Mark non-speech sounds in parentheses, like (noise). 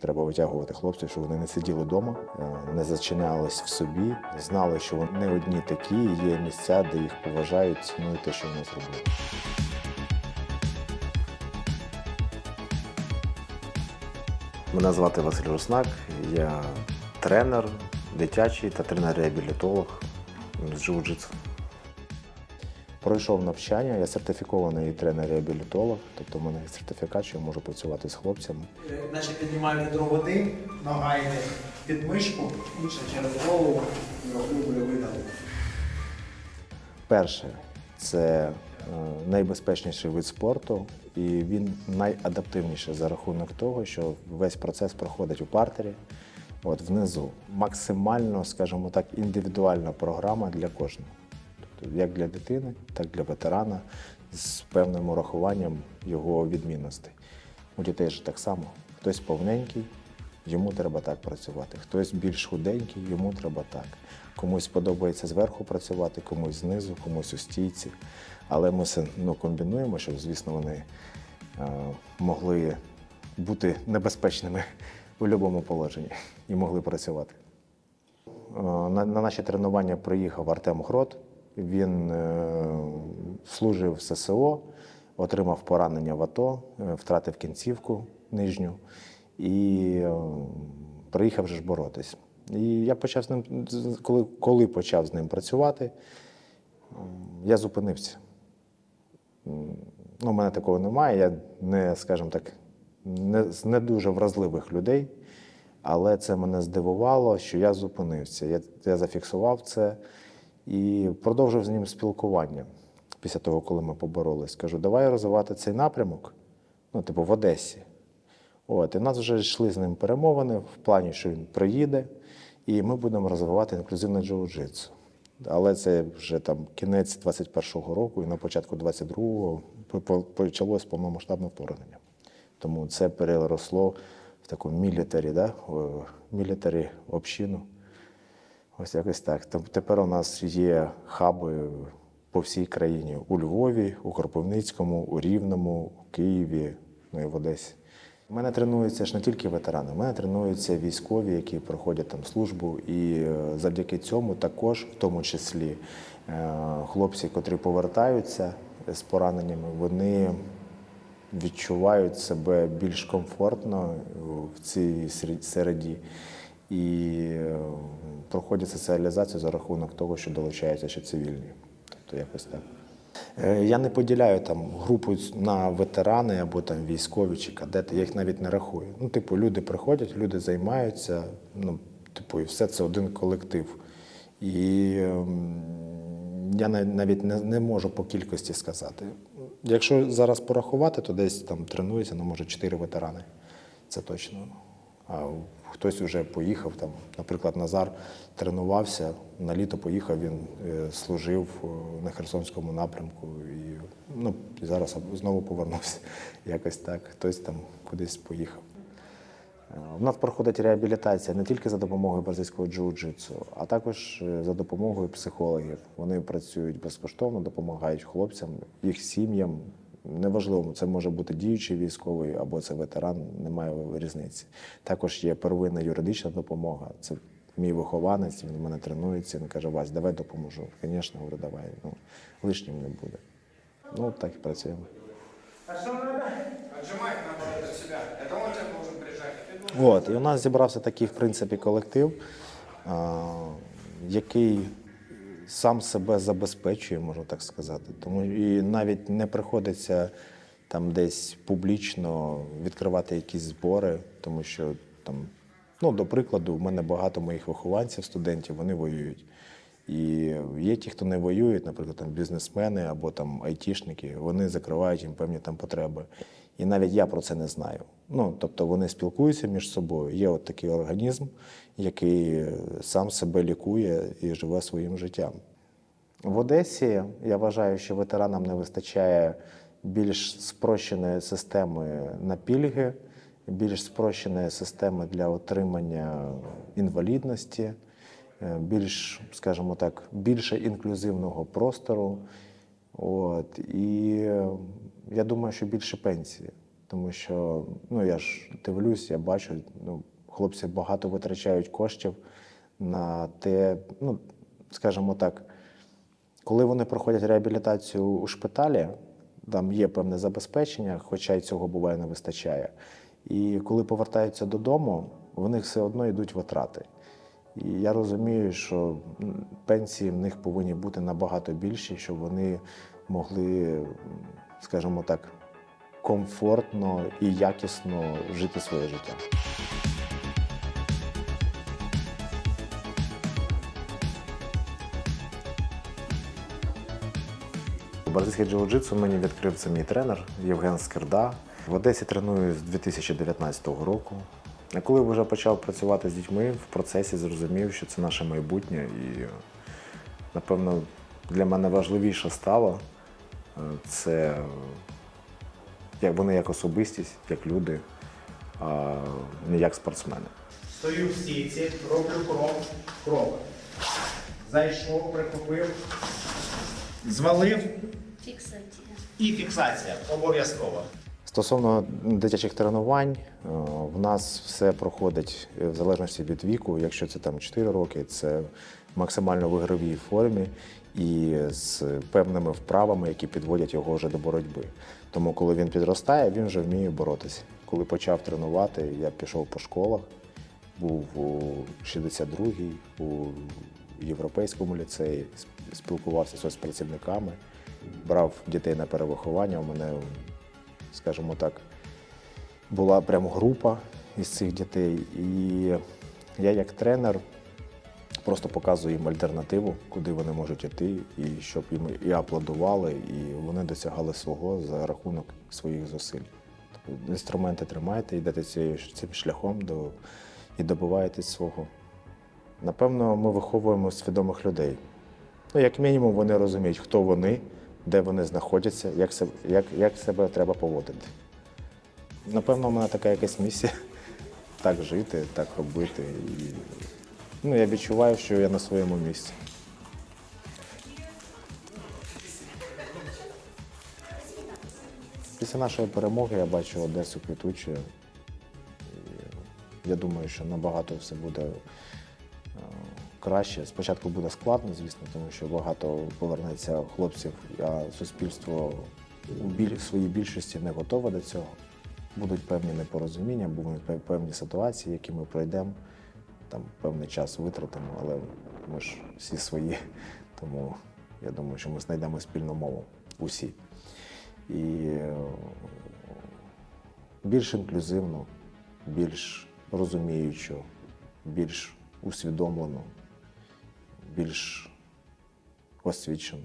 Треба витягувати хлопців, щоб вони не сиділи вдома, е, не зачинялись в собі, знали, що вони не одні такі, є місця, де їх поважають, цінують те, що вони зробили. Мене звати Василь Руснак, я тренер дитячий та тренер-реабілітолог з джиу-джитсу. Пройшов навчання, я сертифікований тренер-реабілітолог, тобто в мене є сертифікат, що я можу працювати з хлопцями. Наче піднімаю відро води, нога йде під мишку, інша через голову, бойовий налог. Перше, це е, найбезпечніший вид спорту, і він найадаптивніший за рахунок того, що весь процес проходить у партері, от внизу. Максимально, скажімо так, індивідуальна програма для кожного. Тобто як для дитини, так і для ветерана з певним урахуванням його відмінностей. У дітей ж так само. Хтось повненький, йому треба так працювати. Хтось більш худенький, йому треба так. Комусь подобається зверху працювати, комусь знизу, комусь у стійці. Але ми все ну, комбінуємо, щоб, звісно, вони е, могли бути небезпечними у будь-якому положенні і могли працювати. Е, На, на наші тренування приїхав Артем Грот. Він е, служив в ССО, отримав поранення в АТО, е, втратив кінцівку нижню і е, приїхав ж боротись. І я почав з ним, коли, коли почав з ним працювати, я зупинився. Ну, у мене такого немає. Я не, скажімо так, не з не дуже вразливих людей, але це мене здивувало, що я зупинився. Я, я зафіксував це і продовжив з ним спілкування після того, коли ми поборолись. Кажу, давай розвивати цей напрямок, ну, типу, в Одесі. От, і в нас вже йшли з ним перемовини в плані, що він приїде, і ми будемо розвивати інклюзивне джиу-джитсу. Але це вже там кінець 21-го року, і на початку 22-го по- по- почалось повномасштабне вторгнення. Тому це переросло в таку мілітарі, да? мілітарі общину. Ось якось так. Тепер у нас є хаби по всій країні: у Львові, у Кропивницькому, у Рівному, у Києві, ну і в Одесі. У мене тренуються ж не тільки ветерани, у мене тренуються військові, які проходять там службу. І е, завдяки цьому також, в тому числі, е, хлопці, котрі повертаються з пораненнями, вони відчувають себе більш комфортно в цій середі і е, проходять соціалізацію за рахунок того, що долучаються ще цивільні. Тобто якось так. Е, Я не поділяю там групу на ветерани або там військові чи кадети, я їх навіть не рахую. Ну, типу, люди приходять, люди займаються, ну, типу, і все це один колектив. І ем, я нав- навіть не, не можу по кількості сказати. Якщо зараз порахувати, то десь там тренується, ну, може, чотири ветерани. Це точно. А хтось вже поїхав. Там, наприклад, Назар тренувався, на літо поїхав, він е, служив е, на Херсонському напрямку і ну, і зараз знову повернувся. (laughs) Якось так. Хтось там кудись поїхав. Е, У нас проходить реабілітація не тільки за допомогою бразильського джиу-джитсу, а також е, за допомогою психологів. Вони працюють безкоштовно, допомагають хлопцям, їх сім'ям. Неважливо, це може бути діючий військовий або це ветеран, немає різниці. Також є первинна юридична допомога. Це мій вихованець, він у мене тренується. Він каже: Вась, давай допоможу. Звісно, говорю, давай. Ну, лишнім не буде. Ну, так і працюємо. Отжимать надо от себя. Это он тебя должен прижать, а ты должен... От, і у нас зібрався такий, в принципі, колектив, який сам себе забезпечує, можна так сказати. Тому і навіть не приходиться там десь публічно відкривати якісь збори, тому що там, ну, до прикладу, в мене багато моїх вихованців, студентів, вони воюють. І є ті, хто не воюють, наприклад, там бізнесмени або там айтішники, вони закривають їм певні там потреби. І навіть я про це не знаю. Ну, тобто вони спілкуються між собою. Є от такий організм, який сам себе лікує і живе своїм життям. В Одесі я вважаю, що ветеранам не вистачає більш спрощеної системи на пільги, більш спрощеної системи для отримання інвалідності, е, більш, скажімо так, більше інклюзивного простору. От, і е, я думаю, що більше пенсії. Тому що ну, я ж дивлюсь, я бачу, ну, хлопці багато витрачають коштів на те, ну, скажімо так, коли вони проходять реабілітацію у шпиталі, там є певне забезпечення, хоча й цього буває не вистачає. І коли повертаються додому, в них все одно йдуть витрати. І я розумію, що пенсії в них повинні бути набагато більші, щоб вони могли, скажімо так, комфортно і якісно жити своє життя. Бразильське джиу-джитсу мені відкрив це мій тренер Євген Скирда. В Одесі треную з 2019 року. А коли вже почав працювати з дітьми, в процесі зрозумів, що це наше майбутнє. І, напевно, для мене важливіше стало е, це як вони як особистість, як люди, а не як спортсмени. Стою в стійці, роблю крок, крок. Зайшов, прихопив, звалив Фіксація. і фіксація. Обов'язково. Стосовно дитячих тренувань, е, в нас все проходить е, в залежності від віку. Якщо це там 4 роки, це максимально в формі і з певними вправами, які підводять його вже до боротьби. Тому, коли він підростає, він вже вміє боротися. Коли почав тренувати, я пішов по школах, був у 62-й, у європейському ліцеї, спілкувався з соцпрацівниками, брав дітей на перевиховання. У мене скажімо так, була прям група із цих дітей. І я як тренер просто показую їм альтернативу, куди вони можуть йти, і щоб їм і аплодували, і вони досягали свого за рахунок своїх зусиль. Тобто інструменти тримаєте, йдете цим шляхом до, і добиваєтесь свого. Напевно, ми виховуємо свідомих людей. Ну, як мінімум, вони розуміють, хто вони, де вони знаходяться, як себе, як, як себе треба поводити. Напевно, у мене така якась місія (laughs) так жити, так робити. І, ну, я відчуваю, що я на своєму місці. Після нашої перемоги я бачу Одесу квітучою. Я думаю, що набагато все буде краще. Спочатку буде складно, звісно, тому що багато повернеться хлопців, а суспільство у своїй більшості не готове до цього. Будуть певні непорозуміння, будуть певні ситуації, які ми пройдемо, там певний час витратимо, але ми ж всі свої. (laughs) Тому я думаю, що ми знайдемо спільну мову усі. І е, більш інклюзивно, більш розуміючо, більш усвідомлено, більш освічено.